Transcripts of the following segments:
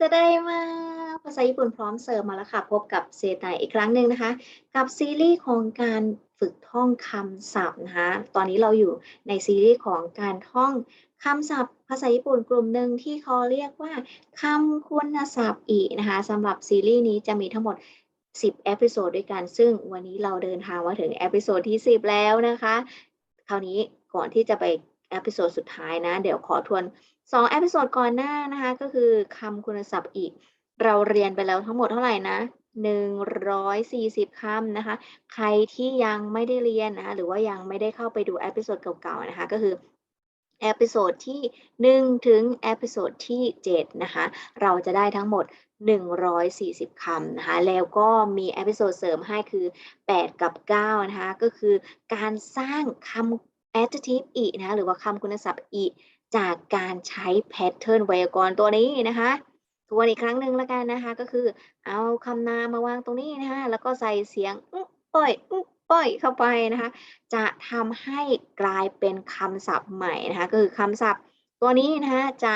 จะได้มาภาษาญี่ปุ่นพร้อมเสิร์ฟมาแล้วค่ะ พบกับเซตไตอีกครั้งหนึ่งนะคะ กับซีรีส์ของการฝึกท่องคำศัพท์นะคะ ตอนนี้เราอยู่ในซีรีส์ของการท่องคำศัพท์ ภาษาญี่ปุ่นกลุ่มหนึ่งที่เขาเรียกว่าคำคุณศัพท์อีนะคะสำหรับซีรีส์นี้จะมีทั้งหมด 10เอพิโซดด้วยกัน ซึ่งวันนี้เราเดินทางมาถึงเอพิโซดที่ 10 แล้วนะคะ คราวนี้ก่อนที่จะไป เอพิโซดสุดท้ายนะ เดี๋ยวขอทวนสองเอพิโซดก่อนหน้านะคะ ก็คือคำคุณศัพท์อีก เราเรียนไปแล้วทั้งหมดเท่าไหร่นะ140 คำนะคะ ใครที่ยังไม่ได้เรียนนะคะหรือว่ายังไม่ได้เข้าไปดูเอพิโซดเก่าๆนะคะ ก็คือเอพิโซดที่ 1 ถึงเอพิโซดที่ 7 นะคะ เราจะได้ทั้งหมด 140 คำนะคะ แล้วก็มีเอพิโซดเสริมให้คือ 8 กับ 9 นะคะ ก็คือการสร้างคำ adjective อีนะคะหรือว่าคำคุณศัพท์อีจากการใช้ pattern ไวยากรณ์ตัวนี้นะคะทวนอีกครั้งหนึ่งแล้วกันนะคะ ก็คือเอาคำนามมาวางตรงนี้นะคะแล้วก็ใส่เสียงอุ๊ป้อยอุ๊ป้อยเข้าไปนะคะ จะทำให้กลายเป็นคำศัพท์ใหม่นะคะก็คือคำศัพท์ ตัวนี้นะคะจะ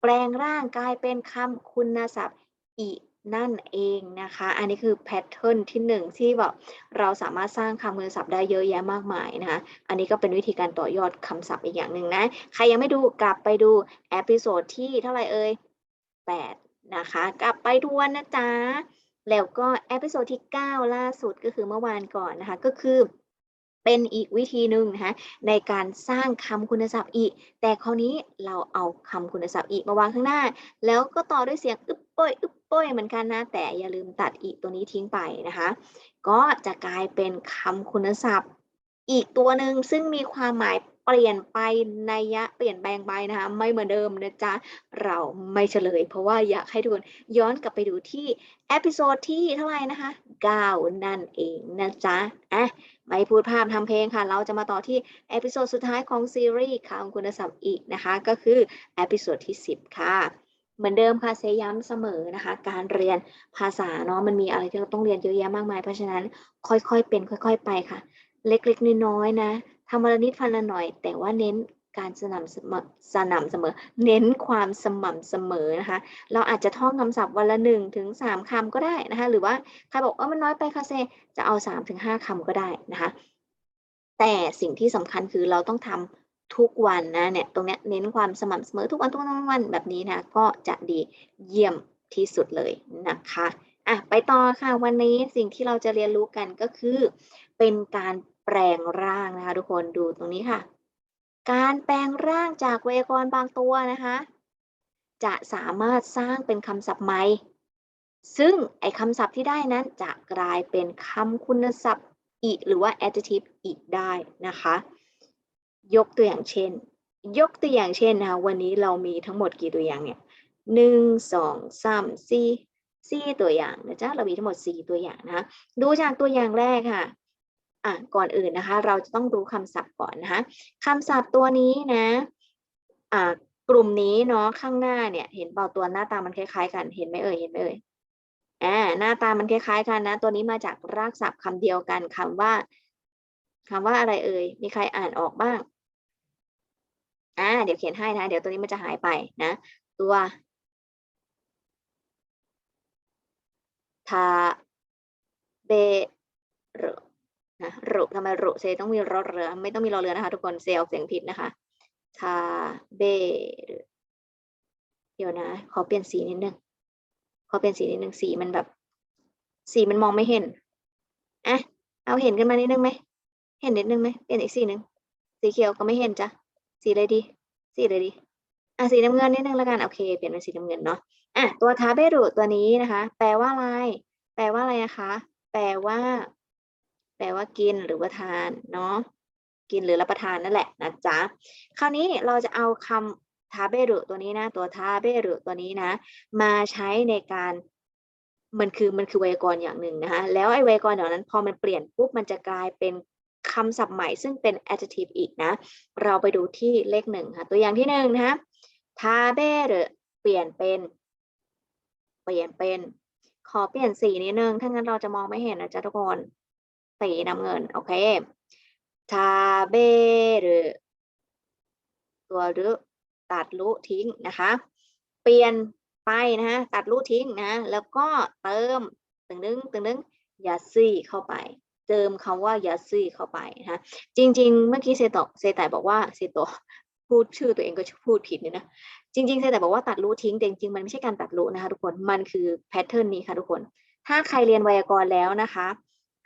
แปลงร่างกลายเป็นคำคุณศัพท์อี นั่นเองนะคะ อันนี้คือแพทเทิร์นที่หนึ่งที่แบบเราสามารถสร้างคำคุณศัพท์ได้เยอะแยะมากมายนะคะ อันนี้ก็เป็นวิธีการต่อยอดคำศัพท์อีกอย่างหนึ่งนะ ใครยังไม่ดูกลับไปดูเอพิโซดที่เท่าไหร่เอ่ย8 นะคะ กลับไปทวนนะจ๊ะ แล้วก็เอพิโซดที่ 9 ล่าสุดก็คือเมื่อวานก่อนนะคะ ก็คือเป็นอีกวิธีหนึ่งนะคะในการสร้างคำคุณศัพท์อีก แต่คราวนี้เราเอาคำคุณศัพท์อีกมาวางข้างหน้า แล้วก็ต่อด้วยเสียงอึบโป้ยอึบ โป้ยเหมือนกันนะ แต่อย่าลืมตัดอีกตัวนี้ทิ้งไปนะคะ ก็จะกลายเป็นคำคุณศัพท์ อีกตัวหนึ่งซึ่งมีความหมายเปลี่ยนไปในยยะเปลี่ยนแปลงไปนะคะ ไม่เหมือนเดิมนะจ๊ะ เราไม่เฉลย เพราะว่าอยากให้ทุกคนย้อนกลับไปดูที่เอพิโซดที่เท่าไหร่นะคะ 9 นั่นเองนะจ๊ะอะไม่พูดภาพทำเพลงค่ะ เราจะมาต่อที่เอพิโซดสุดท้ายของซีรีส์คำคุณศัพท์อีกนะคะ ก็คือเอพิโซดที่ 10 ค่ะ เหมือนเดิมค่ะเซย้ำเสมอนะคะ การเรียนภาษาเนาะมันมีอะไรที่เราต้องเรียนเยอะแยะมากมาย เพราะฉะนั้นค่อยๆเป็น ค่อย ๆ ไปค่ะ เล็กๆน้อยๆนะทำวันละนิดพันละหน่อย แต่ว่าเน้นการสม่ำเสมอสม่ำเสมอ เน้นความสม่ำเสมอนะคะ เราอาจจะท่องคำศัพท์วันละหนึ่งถึงสามคำก็ได้นะคะ หรือว่าใครบอกว่ามันน้อยไปค่ะเซจะเอาสามถึงห้าคำก็ได้นะคะ แต่สิ่งที่สำคัญคือเราต้องทำ ทุกวันนะเนี่ยตรงเนี้ยเน้นความสม่ำเสมอทุกวันทุกวันทุกวันแบบนี้นะก็จะดีเยี่ยมที่สุดเลยนะคะอะไปต่อค่ะวันนี้สิ่งที่เราจะเรียนรู้กันก็คือ เป็นการแปลงร่างนะคะทุกคนดูตรงนี้ค่ะ การแปลงร่างจากไวยากรณ์บางตัวนะคะ จะสามารถสร้างเป็นคำศัพท์ใหม่ซึ่งไอคำศัพท์ที่ได้นั้นจะกลายเป็นคำคุณศัพท์อีกหรือว่า adjective อีกได้นะคะ ยกตัวอย่างเช่น ยกตัวอย่างเช่นนะคะวันนี้เรามีทั้งหมดกี่ตัวอย่างเนี่ยหนึ่งสองสามสี่สี่ตัวอย่างนะจ๊ะเรามีทั้งหมดสี่ตัวอย่างนะดูจากตัวอย่างแรกค่ะอะก่อนอื่นนะคะ เราจะต้องรู้คำศัพท์ก่อนนะคะคำศัพท์ตัวนี้นะอ่ากลุ่มนี้เนาะข้างหน้าเนี่ยเห็นเปล่าตัวหน้าตามันคล้ายๆ กันเห็นไหมเอ่ยเห็นไหมเอ่ยอ่าหน้าตามันคล้ายๆกันนะ ตัวนี้มาจากรากศัพท์คำเดียวกันคำว่าคำว่าอะไรเอ่ยมีใครอ่านออกบ้าง อ่าเดี๋ยวเขียนให้นะ เดี๋ยวตัวนี้มันจะหายไปนะ ตัวทาเบรนะรุทำไมรุเซต้องมีรอเรือ ไม่ต้องมีรอเรือนะคะ ทุกคนเซออกเสียงผิดนะคะทาเบรเดี๋ยวนะ ขอเปลี่ยนสีนิดนึงขอเปลี่ยนสีนิดนึงสีมันแบบ สีมันมองไม่เห็นอะเอาเห็นกันมานิดนึงไหมเห็นนิดนึงไหมเปลี่ยนอีกสีหนึ่งสีเขียวก็ไม่เห็นจ้ะ สีอะไรดี สีอะไรดี อะสีน้ำเงินนิดนึงแล้วกัน โอเค เปลี่ยนเป็นสีน้ำเงินเนาะ อะ ตัวทาเบรุตัวนี้นะคะ แปลว่าอะไร แปลว่าอะไรนะคะ แปลว่า แปลว่ากินหรือว่าทานเนาะ กินหรือรับประทานนั่นแหละนะจ๊ะ คราวนี้เราจะเอาคำทาเบรุตัวนี้นะ ตัวทาเบรุตัวนี้นะ มาใช้ในการมันคือมันคือไวยากรณ์อย่างหนึ่งนะคะแล้วไอ้ไวยากรณ์อย่านั้นพอมันเปลี่ยนปุ๊บมันจะกลายเป็น คำศัพท์ใหม่ซึ่งเป็น adjective อีกนะ เราไปดูที่เลขหนึ่งค่ะ ตัวอย่างที่หนึ่งนะคะทาเบรุเปลี่ยนเป็น เปลี่ยนเป็น ขอเปลี่ยนสีนิดนึง ถ้างั้นเราจะมองไม่เห็นนะจ๊ะทุกคน สีน้ำเงิน โอเคทาเบรุตัวรุตัดรุทิ้งนะคะ เปลี่ยนไปนะฮะตัดรูททิ้งนะ แล้วก็เติมตึงนึงตึงนึงยาซี่เข้าไป เติมคำว่ายาซีเข้าไปนะฮะจริง ๆ เมื่อกี้เซโตะเซไตบอกว่าเซโตพูดชื่อตัวเองก็พูดผิดเนี่ยนะจริงๆเซไตบอกว่าตัดรูททิ้งแต่จริงๆมันไม่ใช่การตัดรูทนะคะทุกคนมันคือแพทเทิร์นนี้ค่ะทุกคน ถ้าใครเรียนไวยากรณ์แล้วนะคะ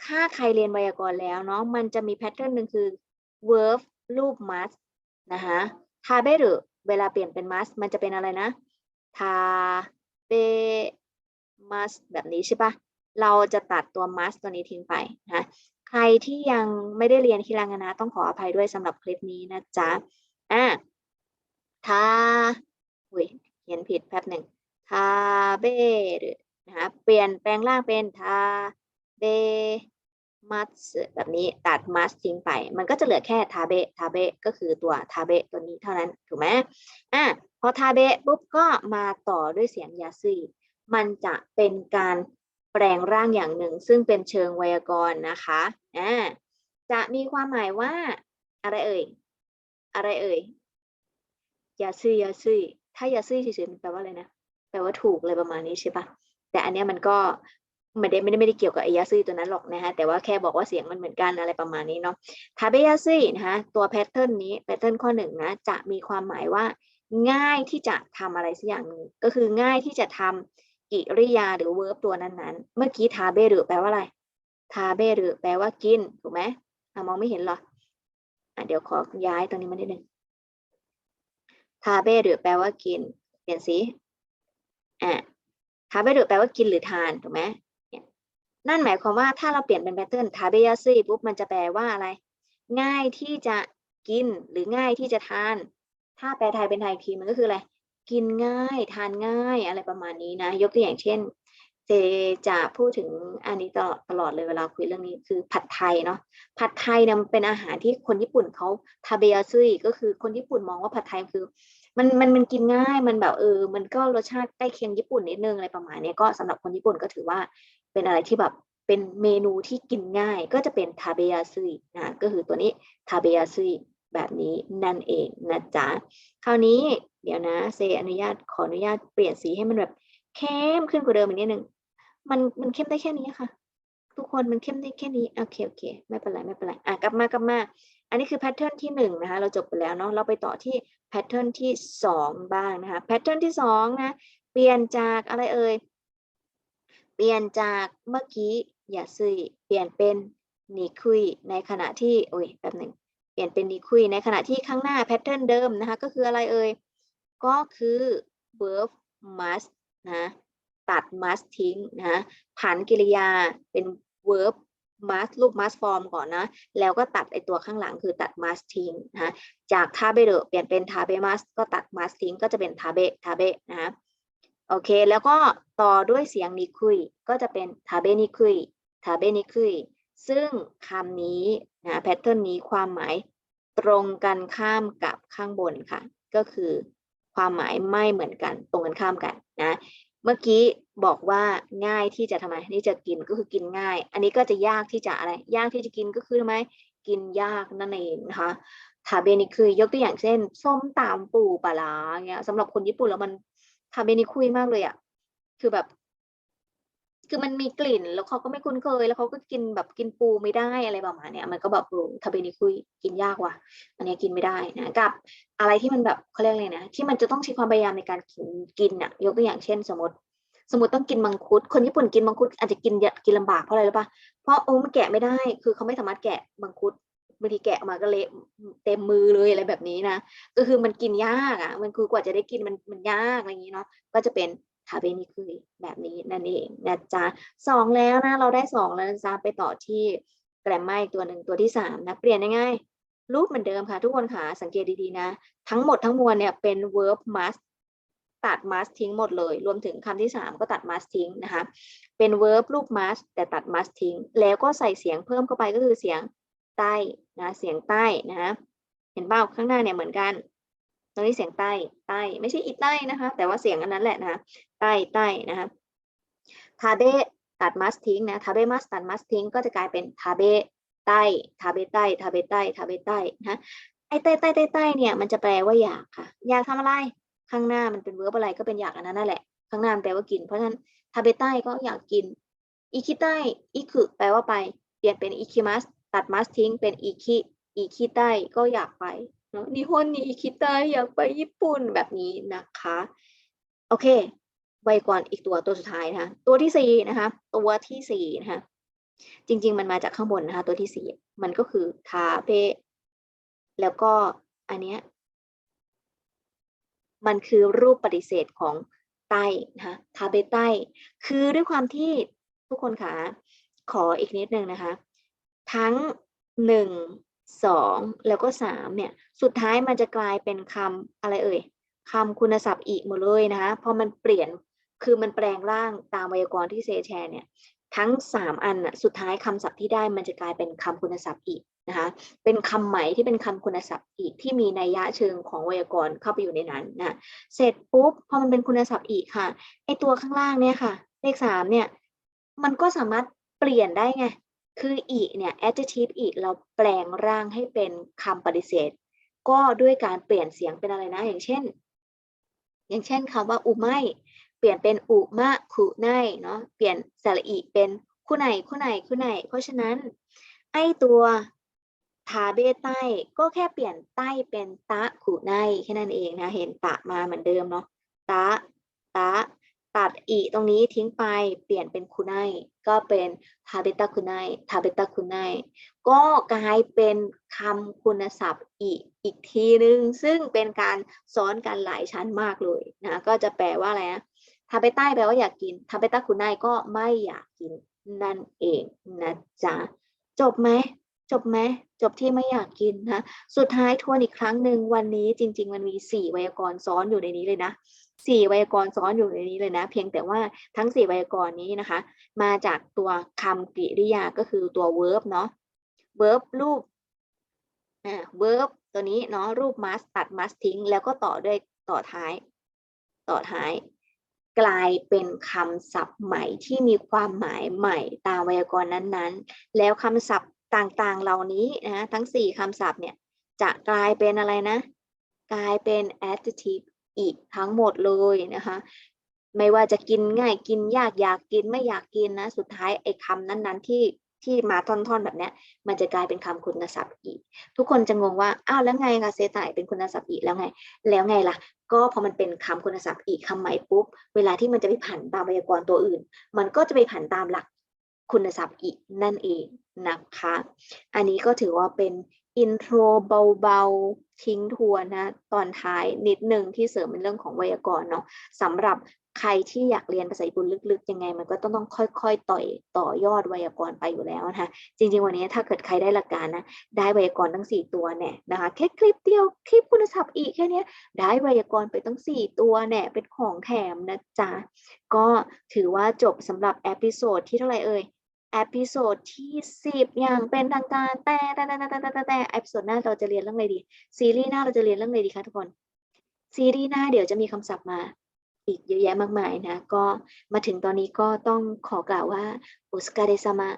ถ้าใครเรียนไวยากรณ์แล้วเนาะมันจะมีแพทเทิร์นหนึ่งคือ verb รูป must นะคะทาเบหรือเวลาเปลี่ยนเป็น must มันจะเป็นอะไรนะทาเบ must แบบนี้ใช่ปะ เราจะตัดตัว must ตัวนี้ทิ้งไปนะใครที่ยังไม่ได้เรียนฮิรางานะต้องขออภัยด้วยสำหรับคลิปนี้นะจ๊ะอะทาอุ้ยเขียนผิดแป๊บหนึ่งทาเบรนะคะเปลี่ยนแปลงร่างเป็นทาเบมัสแบบนี้ตัดมัสทิ้งไป มันก็จะเหลือแค่ทาเบทาเบก็คือตัวทาเบตัวนี้เท่านั้นถูกไหมอะพอทาเบปุ๊บก็มาต่อด้วยเสียงยาซึมันจะเป็นการ แปลงร่างอย่างหนึ่ง ซึ่งเป็นเชิงไวยากรณ์นะคะอ่าจะมีความหมายว่า อะไรเอ่ย อะไรเอ่ยยาซึยาซึถ้ายาซึเฉยๆมันแปลว่าอะไรนะแปลว่าถูกเลยประมาณนี้ใช่ปะแต่อันเนี้ยมันก็ไม่ได้ไม่ได้ไม่ได้เกี่ยวกับไอยาซึตัวนั้นหรอกนะคะแต่ว่าแค่บอกว่าเสียงมันเหมือนกันอะไรประมาณนี้เนาะทาเบยาซึนะคะตัวแพทเทิร์นนี้แพทเทิร์นข้อหนึ่งนะจะมีความหมายว่า ง่ายที่จะทำอะไรสักอย่างหนึ่งก็คือง่ายที่จะทำ กิริยาหรือเวิร์บตัวนั้นๆ เมื่อกี้ทาเบหรือแปลว่าอะไร ทาเบหรือแปลว่ากิน ถูกไหมอมองไม่เห็นหรออะเดี๋ยวขอย้ายตรงนี้มานิดนึงทาเบหรือแปลว่ากิน เปลี่ยนสีอะทาเบหรือแปลว่ากินหรือทาน ถูกไหมนั่นหมายความว่าถ้าเราเปลี่ยนเป็นแพทเทิร์นทาเบยาซีปุ๊บมันจะแปลว่าอะไร ง่ายที่จะกินหรือง่ายที่จะทาน ถ้าแปลไทยเป็นไทยทีมันก็คืออะไร กินง่ายทานง่ายอะไรประมาณนี้นะ ยกตัวอย่างเช่น เจจะพูดถึงอันนี้ตลอดตลอดเลยเวลาคุยเรื่องนี้คือผัดไทยเนาะผัดไทยเนี่ยมันเป็นอาหารที่คนญี่ปุ่นเขาทาเบยาซึก็คือคนญี่ปุ่นมองว่าผัดไทยคือ มันมันมันกินง่ายมันแบบเออ มันก็รสชาติใกล้เคียงญี่ปุ่นนิดนึงอะไรประมาณนี้ก็สำหรับคนญี่ปุ่นก็ถือว่าเป็นอะไรที่แบบเป็นเมนูที่กินง่ายก็จะเป็นทาเบยาซึนะก็คือตัวนี้ทาเบยาซึแบบนี้นั่นเองนะจ๊ะคราวนี้ เดี๋ยวนะเซอนุญาตขออนุญาตเปลี่ยนสีให้มันแบบเข้มขึ้นกว่าเดิมอีกนิดนึงมันมันเข้มได้แค่นี้ค่ะ ทุกคนมันเข้มได้แค่นี้โอเคโอเคไม่เป็นไรไม่เป็นไรอะกลับมากลับมา อันนี้คือแพทเทิร์นที่หนึ่งนะคะเราจบไปแล้วเนาะเราไปต่อที่แพทเทิร์นที่สองบ้างนะคะแพทเทิร์นที่สองนะเปลี่ยนจากอะไรเอ่ยเปลี่ยนจากเมื่อกี้อย่าซุยเปลี่ยนเป็นนิคุยในขณะที่โอ้ยแป๊บหนึ่งเปลี่ยนเป็นนิคุยในขณะที่ข้างหน้าแพทเทิร์นเดิมนะคะก็คืออะไรเอ่ย ก็คือ verb must นะตัด must ทิ้งนะผันกริยาเป็น verb must รูป must form ก่อนนะ แล้วก็ตัดไอตัวข้างหลังคือตัด must ทิ้งนะจากทาเบเดเปลี่ยนเป็นทาเบ must ก็ตัด must ทิ้งก็จะเป็นทาเบทาเบนะโอเค แล้วก็ต่อด้วยเสียงนิคุย ก็จะเป็นทาเบนิคุยทาเบนิคุยซึ่งคำนี้นะแพทเทิร์นนี้ความหมายตรงกันข้ามกับข้างบนค่ะ ก็คือ ความหมายไม่เหมือนกันตรงกันข้ามกันนะเมื่อกี้บอกว่าง่ายที่จะทำไมที่จะกินก็คือกินง่าย อันนี้ก็จะยากที่จะอะไร ยากที่จะกินก็คือทำไมกินยากนั่นเองนะคะทาเบนิคุยยกตัวอย่างเช่นส้มตำปูปลาร้าเงี้ยสำหรับคนญี่ปุ่นแล้วมันทาเบนิคุยมากเลยอะคือแบบ คือมันมีกลิ่นแล้วเขาก็ไม่คุ้นเคย แล้วเขาก็กินแบบกินปูไม่ได้อะไรประมาณเนี้ย มันก็แบบโอ้ทาเบนิคุยกินยากว่ะ อันนี้กินไม่ได้นะกับ อะไรที่มันแบบเขาเรียกอะไรนะ ที่มันจะต้องใช้ความพยายามในการกินกินอะยกตัวอย่างเช่น สมมติ สมมติต้องกินมังคุด คนญี่ปุ่นกินมังคุดอาจจะกินกินลำบากเพราะอะไรรู้ปะเพราะโอ้มันแกะไม่ได้ คือเขาไม่สามารถแกะมังคุดบางทีแกะออกมาก็เละเต็มมือเลยอะไรแบบนี้นะก็คือมันกินยากอะ มันคือกว่าจะได้กินมันมันยากอะไรอย่างนี้เนาะก็จะเป็น ทาเบนิคุยแบบนี้นั่นเองนะจ๊ะสองแล้วนะเราได้สองแล้วนะจ๊ะไปต่อที่แกรมมาอีกตัวหนึ่งตัวที่สามนะเปลี่ยนยังไงรูปเหมือนเดิมค่ะ ทุกคนค่ะสังเกตดีๆนะ ทั้งหมดทั้งมวลเนี่ยเป็น verb must ตัด must ทิ้งหมดเลย รวมถึงคำที่สามก็ตัด must ทิ้งนะคะ เป็น verb รูป must แต่ตัด must ทิ้ง แล้วก็ใส่เสียงเพิ่มเข้าไปก็คือเสียงใต้นะเสียงใต้นะเห็นเปล่าข้างหน้าเนี่ยเหมือนกัน ตรงนี้เสียงใต้ใต้ไม่ใช่อีใต้นะคะ แต่ว่าเสียงอันนั้นแหละนะคะ ใต้ใต้นะคะทาเบตัดมัสทิ้งนะทาเบมัสตัดมัสทิ้งก็จะกลายเป็นทาเบใต้ทาเบใต้ทาเบใต้ทาเบใต้นะไอ้ใต้ใต้ใต้ใต้เนี่ยมันจะแปลว่าอยากค่ะ อยากทำอะไรข้างหน้ามันเป็นเวิร์บอะไรก็เป็นอยากอันนั้นนั่นแหละข้างหน้าแปลว่ากิน เพราะฉะนั้นทาเบไต้ก็อยากกินอิคิไต้อิคือแปลว่าไปเปลี่ยนเป็นอิคิมัสตัดมัสทิ้งเป็นอิคิอิคิไต้ก็อยากไปเนาะนิฮอนนี่อิคิไต้อยากไปญี่ปุ่นแบบนี้นะคะ โอเค ไวยากรณ์อีกตัวตัวสุดท้ายนะคะตัวที่สี่นะคะตัวที่สี่นะคะจริง ๆ มันมาจากข้างบนนะคะตัวที่สี่มันก็คือทาเปแล้วก็อันเนี้ยมันคือรูปปฏิเสธของไต้นะคะทาเบไต้คือด้วยความที่ทุกคนคะขออีกนิดนึงนะคะ ทั้งหนึ่งสองแล้วก็สามเนี่ยสุดท้ายมันจะกลายเป็นคำอะไรเอ่ยคำคุณศัพท์อีกหมดเลยนะคะพอมันเปลี่ยน คือมันแปลงร่างตามไวยากรณ์ที่เซแชร์เนี่ยทั้งสามอันน่ะสุดท้ายคำศัพท์ที่ได้มันจะกลายเป็นคำคุณศัพท์อีกนะคะเป็นคำใหม่ที่เป็นคำคุณศัพท์อีกที่มีนัยยะเชิงของไวยากรณ์เข้าไปอยู่ในนั้นนะเสร็จปุ๊บพอมันเป็นคุณศัพท์อีกค่ะไอตัวข้างล่างเนี่ยค่ะ เลขสามเนี่ยมันก็สามารถเปลี่ยนได้ไงคืออีกเนี่ย adjective อีกเราแปลงร่างให้เป็นคำปฏิเสธ ก็ด้วยการเปลี่ยนเสียงเป็นอะไรนะ อย่างเช่น อย่างเช่นคำว่าอุไม่ เปลี่ยนเป็นอุมะคุไนเนาะเปลี่ยนสระอีเป็นคุไนคุไนคุไนเพราะฉะนั้นไอตัวทาเบใต้ก็แค่เปลี่ยนใต้เป็นตะขุไนแค่นั้นเองนะ เห็นตะมาเหมือนเดิมเนาะตะตะตัดอีตรงนี้ทิ้งไปเปลี่ยนเป็นคุไนก็เป็นทาเบตะคุไนทาเบตะคุไนก็กลายเป็นคำคุณศัพท์อีกอีกทีนึง ซึ่งเป็นการซ้อนกันหลายชั้นมากเลยนะ ก็จะแปลว่าอะไรนะ ทาเบใต้แปลว่าอยากกินทาเบตะคุไนก็ไม่อยากกินนั่นเองนะจ๊ะจบไหมจบไหมจบที่ไม่อยากกินนะสุดท้ายทวนอีกครั้งหนึ่งวันนี้จริง ๆ มันมีสี่ไวยากรณ์ซ้อนอยู่ในนี้เลยนะสี่ไวยากรณ์ซ้อนอยู่ในนี้เลยนะ เพียงแต่ว่าทั้งสี่ไวยากรณ์นี้นะคะ มาจากตัวคำกริยาก็คือตัว verb เนาะ verb รูปอ่า verb ตัวนี้เนาะรูป must ตัด must ทิ้ง แล้วก็ต่อด้วยต่อท้าย ต่อท้าย กลายเป็นคำศัพท์ใหม่ที่มีความหมายใหม่ตามไวยากรณ์นั้นๆ แล้วคำศัพท์ต่างๆ เหล่านี้นะทั้งสี่คำศัพท์เนี่ยจะกลายเป็นอะไรนะ กลายเป็น adjective อีกทั้งหมดเลยนะคะ ไม่ว่าจะกินง่ายกินยากอยากกินไม่อยากกินนะ สุดท้ายไอ้คำนั้นๆ ที่ ที่มาท่อนๆแบบเนี้ย มันจะกลายเป็นคำคุณศัพท์อีกทุกคนจะงงว่าอ้าวแล้วไงคะเซตายเป็นคุณศัพท์อีกแล้วไง แล้วไงล่ะ ก็พอมันเป็นคำคุณศัพท์อีกคำใหม่ปุ๊บเวลาที่มันจะไปผันตามไวยากรณ์ตัวอื่น มันก็จะไปผันตามหลักคุณศัพท์อีกนั่นเองนะคะ อันนี้ก็ถือว่าเป็น อินโทรเบาๆ ทิ้งทัวนนะ ตอนท้ายนิดหนึ่งที่เสริมเป็นเรื่องของไวยากรณ์เนาะสำหรับใครที่อยากเรียนภาษาญี่ปุ่นลึกๆ ยังไง มันก็ต้องต้องค่อยๆ ต่อยต่อยอดไวยากรณ์ไปอยู่แล้วนะคะจริงๆ วันนี้ถ้าเกิดใครได้หลักการนะ ได้ไวยากรณ์ทั้ง 4 ตัวเนี่ยนะคะแค่คลิปเดียวคลิปคุณศัพท์อีกแค่นี้ได้ไวยากรณ์ไปตั้ง 4 ตัวเนี่ยเป็นของแถมนะจ๊ะก็ถือว่าจบสำหรับเอพิโซดที่เท่าไหร่เอ่ย เอพิโซดที่สิบอย่างเป็นทางการแต่แต่แต่แต่แต่แต่แต่เอพิโซดหน้าเราจะเรียนเรื่องอะไรดี ซีรีส์หน้าเราจะเรียนเรื่องอะไรดีคะทุกคน ซีรีส์หน้าเดี๋ยวจะมีคำศัพท์มา อีกเยอะแยะมากมายนะ ก็มาถึงตอนนี้ก็ต้องขอกล่าวว่าโอสการ์เดซามะ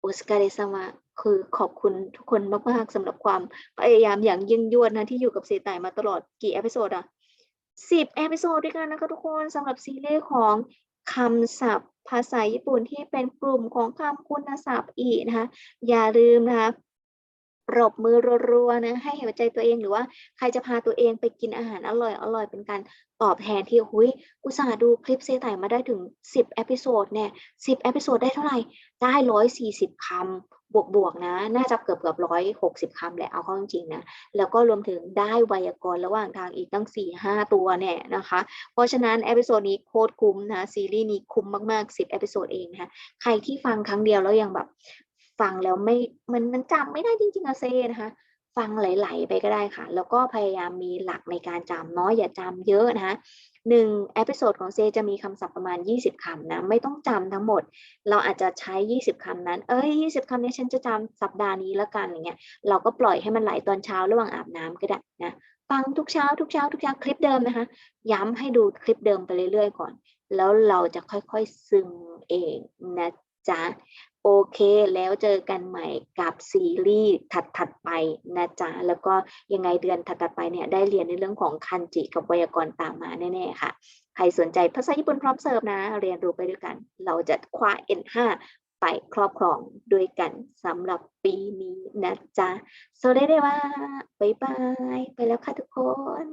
โอสการ์เดซามะคือขอบคุณทุกคนมากๆสำหรับความพยายามอย่างยิ่งยวดนะที่อยู่กับเซตายมาตลอดกี่เอพิโซดอะสิบเอพิโซดด้วยกันนะคะทุกคนสำหรับซีรีส์ของคำศัพท์ ภาษาญี่ปุ่นที่เป็นกลุ่มของคำคุณศัพท์อีกนะคะ อย่าลืมนะคะ ปรบมือรัวๆนะให้หัวใจตัวเองหรือว่าใครจะพาตัวเองไปกินอาหารอร่อยอร่อยเป็นการตอบแทนที่หุยอุตส่าห์ดูคลิปเซไต่มาได้ถึง 10เอพิโซดเนี่ย10เอพิโซดได้เท่าไหร่ ได้140คำบวกๆนะ น่าจะเกือบเกือบร้อยหกสิบคำแหละเอาเข้าจริงๆนะ แล้วก็รวมถึงได้ไวยากรณ์ระหว่างทางอีกตั้ง4ี่ห้าตัวเนี่ยนะคะ เพราะฉะนั้นเอพิโซดนี้โคตรคุ้มนะ ซีรีส์นี้คุ้มมากๆ10เอพิโซดเองนะคะใครที่ฟังครั้งเดียวแล้วยังแบบ ฟังแล้วไม่มันมันจำไม่ได้จริงๆอะเซนะคะ ฟังไหลๆไปก็ได้ค่ะ แล้วก็พยายามมีหลักในการจำเนาะอย่าจำเยอะนะคะหนึ่งเอพิโซดของเซจะมีคำศัพท์ประมาณ 20 คำนะ ไม่ต้องจำทั้งหมด เราอาจจะใช้ 20 คำนั้น เอ้ย 20 คำนี้ฉันจะจำสัปดาห์นี้แล้วกันอย่างเงี้ยเราก็ปล่อยให้มันไหลตอนเช้าระหว่างอาบน้ำก็ได้นะฟังทุกเช้าทุกเช้าทุกเช้าคลิปเดิมนะคะ ย้ำให้ดูคลิปเดิมไปเรื่อยๆก่อน แล้วเราจะค่อยๆซึมเองนะ จ๊ะโอเค แล้วเจอกันใหม่กับซีรีส์ถัดๆไปนะจ๊ะ แล้วก็ยังไงเดือนถัดๆไปเนี่ยได้เรียนในเรื่องของคันจิกับไวยากรณ์ตามมาแน่ๆค่ะ ใครสนใจภาษาญี่ปุ่นพร้อมเสิร์ฟนะ เรียนรู้ไปด้วยกัน เราจะคว้า N5 ไปครอบครองด้วยกันสำหรับปีนี้นะจ๊ะ โซเดเดว่าบายบาย ไปแล้วค่ะทุกคน